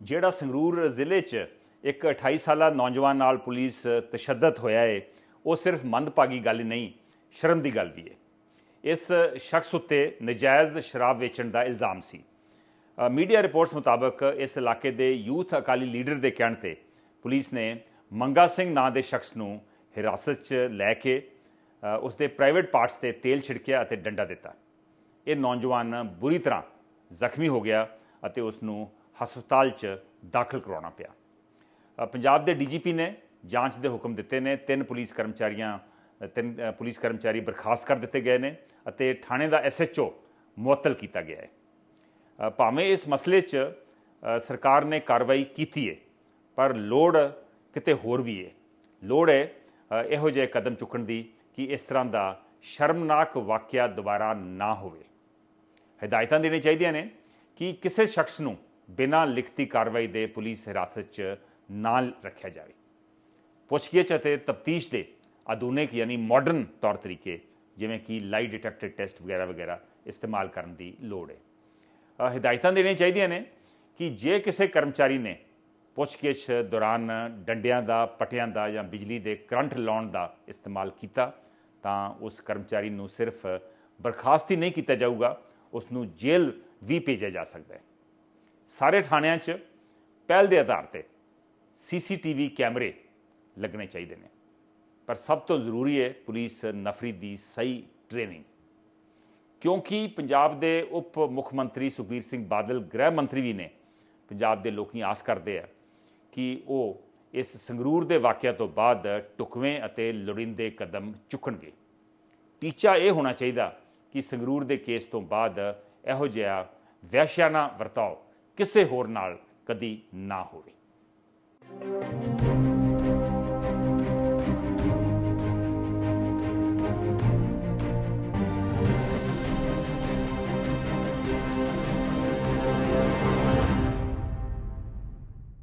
ਜਿਹੜਾ ਸੰਗਰੂਰ ਜ਼ਿਲ੍ਹੇ 'ਚ ਇੱਕ 28 ਸਾਲਾ ਨੌਜਵਾਨ ਨਾਲ ਪੁਲਿਸ ਤਸ਼ੱਦਦ ਹੋਇਆ ਏ ਉਹ ਸਿਰਫ ਮੰਦਭਾਗੀ ਗੱਲ ਹੀ ਨਹੀਂ ਸ਼ਰਮ ਦੀ ਗੱਲ ਵੀ ਏ। ਇਸ ਸ਼ਖਸ ਉੱਤੇ ਨਜਾਇਜ਼ ਸ਼ਰਾਬ ਵੇਚਣ ਦਾ ਇਲਜ਼ਾਮ ਸੀ। ਮੀਡੀਆ ਰਿਪੋਰਟਸ ਮੁਤਾਬਕ ਇਸ ਇਲਾਕੇ ਦੇ ਯੂਥ ਅਕਾਲੀ ਲੀਡਰ ਦੇ ਕਹਿਣ ਤੇ ਪੁਲਿਸ ਨੇ ਮੰਗਾ ਸਿੰਘ ਨਾਂ ਦੇ ਸ਼ਖਸ ਨੂੰ ਹਿਰਾਸਤ 'ਚ ਲੈ ਕੇ ਅ, ਉਸ ਦੇ ਪ੍ਰਾਈਵੇਟ ਪਾਰਟਸ ਤੇ ਤੇਲ ਛਿੜਕਿਆ ਅਤੇ ਡੰਡਾ ਦਿੱਤਾ। ਇਹ ਨੌਜਵਾਨ ਬੁਰੀ ਤਰ੍ਹਾਂ ਜ਼ਖਮੀ ਹੋ ਗਿਆ ਅਤੇ ਉਸ ਨੂੰ ਹਸਪਤਾਲ 'ਚ ਦਾਖਲ ਕਰਵਾਉਣਾ ਪਿਆ। ਪੰਜਾਬ ਦੇ ਡੀਜੀਪੀ ਨੇ ਜਾਂਚ ਦੇ ਹੁਕਮ ਦਿੱਤੇ ਨੇ। ਤਿੰਨ ਪੁਲਿਸ ਕਰਮਚਾਰੀਆਂ ਤਿੰਨ ਪੁਲਿਸ ਕਰਮਚਾਰੀ ਬਰਖਾਸਤ ਕਰ ਦਿੱਤੇ ਗਏ ਨੇ ਅਤੇ ਥਾਣੇ ਦਾ ਐਸਐਚਓ ਮੁਅੱਤਲ ਕੀਤਾ ਗਿਆ ਹੈ। ਭਾਵੇਂ ਇਸ ਮਸਲੇ 'ਚ ਸਰਕਾਰ ਨੇ ਕਾਰਵਾਈ ਕੀਤੀ ਹੈ ਪਰ ਲੋੜ ਕਿਤੇ ਹੋਰ ਵੀ ਹੈ ਲੋੜ ਹੈ ਇਹੋ ਜਿਹੇ ਕਦਮ ਚੁੱਕਣ ਦੀ ਕਿ ਇਸ ਤਰ੍ਹਾਂ ਦਾ ਸ਼ਰਮਨਾਕ ਵਾਕਿਆ ਦੁਬਾਰਾ ਨਾ ਹੋਵੇ। ਹਦਾਇਤਾਂ ਦੇਣੀਆਂ ਚਾਹੀਦੀਆਂ ਨੇ ਕਿ ਕਿਸੇ ਸ਼ਖਸ ਨੂੰ ਬਿਨਾਂ ਲਿਖਤੀ ਕਾਰਵਾਈ ਦੇ ਪੁਲਿਸ ਹਿਰਾਸਤ 'ਚ ਨਾ ਰੱਖਿਆ ਜਾਵੇ। ਪੁੱਛਗਿੱਛ ਅਤੇ ਤਫਤੀਸ਼ ਦੇ ਆਧੁਨਿਕ ਯਾਨੀ ਮਾਡਰਨ ਤੌਰ ਤਰੀਕੇ ਜਿਵੇਂ ਕਿ ਲਾਈ ਡਿਟੈਕਟਡ ਟੈਸਟ ਵਗੈਰਾ ਵਗੈਰਾ ਇਸਤੇਮਾਲ ਕਰਨ ਦੀ ਲੋੜ ਹੈ ਅ, ਹਦਾਇਤਾਂ ਦੇਣੀਆਂ ਚਾਹੀਦੀਆਂ ਨੇ ਕਿ ਜੇ ਕਿਸੇ ਕਰਮਚਾਰੀ ਨੇ ਪੁੱਛਗਿੱਛ ਦੌਰਾਨ ਡੰਡਿਆਂ ਦਾ ਪਟਿਆਂ ਦਾ ਜਾਂ ਬਿਜਲੀ ਦੇ ਕਰੰਟ ਲਾਉਣ ਦਾ ਇਸਤੇਮਾਲ ਕੀਤਾ ਤਾਂ ਉਸ ਕਰਮਚਾਰੀ ਨੂੰ ਸਿਰਫ ਬਰਖਾਸਤ ਹੀ ਨਹੀਂ ਕੀਤਾ ਜਾਊਗਾ ਉਸ ਨੂੰ ਜੇਲ੍ਹ ਵੀ ਭੇਜਿਆ ਜਾ ਸਕਦਾ ਹੈ। ਸਾਰੇ ਥਾਣਿਆਂ 'ਚ ਪਹਿਲ ਦੇ ਆਧਾਰ ਤੇ ਸੀਸੀਟੀਵੀ ਕੈਮਰੇ ਲੱਗਣੇ ਚਾਹੀਦੇ ਨੇ। ਪਰ ਸਭ ਤੋਂ ਜ਼ਰੂਰੀ ਹੈ ਪੁਲਿਸ ਨਫਰੀ ਦੀ ਸਹੀ ਟ੍ਰੇਨਿੰਗ। ਕਿਉਂਕਿ ਪੰਜਾਬ ਦੇ ਉਪ ਮੁੱਖ ਮੰਤਰੀ ਸੁਖਬੀਰ ਸਿੰਘ ਬਾਦਲ ਗ੍ਰਹਿ ਮੰਤਰੀ ਵੀ ਨੇ। ਪੰਜਾਬ ਦੇ ਲੋਕੀ ਆਸ ਕਰਦੇ ਆ ਕਿ ਉਹ ਇਸ ਸੰਗਰੂਰ ਦੇ ਵਾਕਿਆ ਤੋਂ ਬਾਅਦ ਟੁਕਵੇਂ ਅਤੇ ਲੋੜੀਂਦੇ ਕਦਮ ਚੁੱਕਣਗੇ। ਟੀਚਾ ਇਹ ਹੋਣਾ ਚਾਹੀਦਾ ਕਿ ਸੰਗਰੂਰ ਦੇ ਕੇਸ ਤੋਂ ਬਾਅਦ ਇਹੋ ਜਿਹਾ ਵਹਿਸ਼ਿਆਨਾ ਵਰਤਾਓ। ਕਿਸੇ ਹੋਰ ਨਾਲ ਕਦੀ ਨਾ ਹੋਵੇ।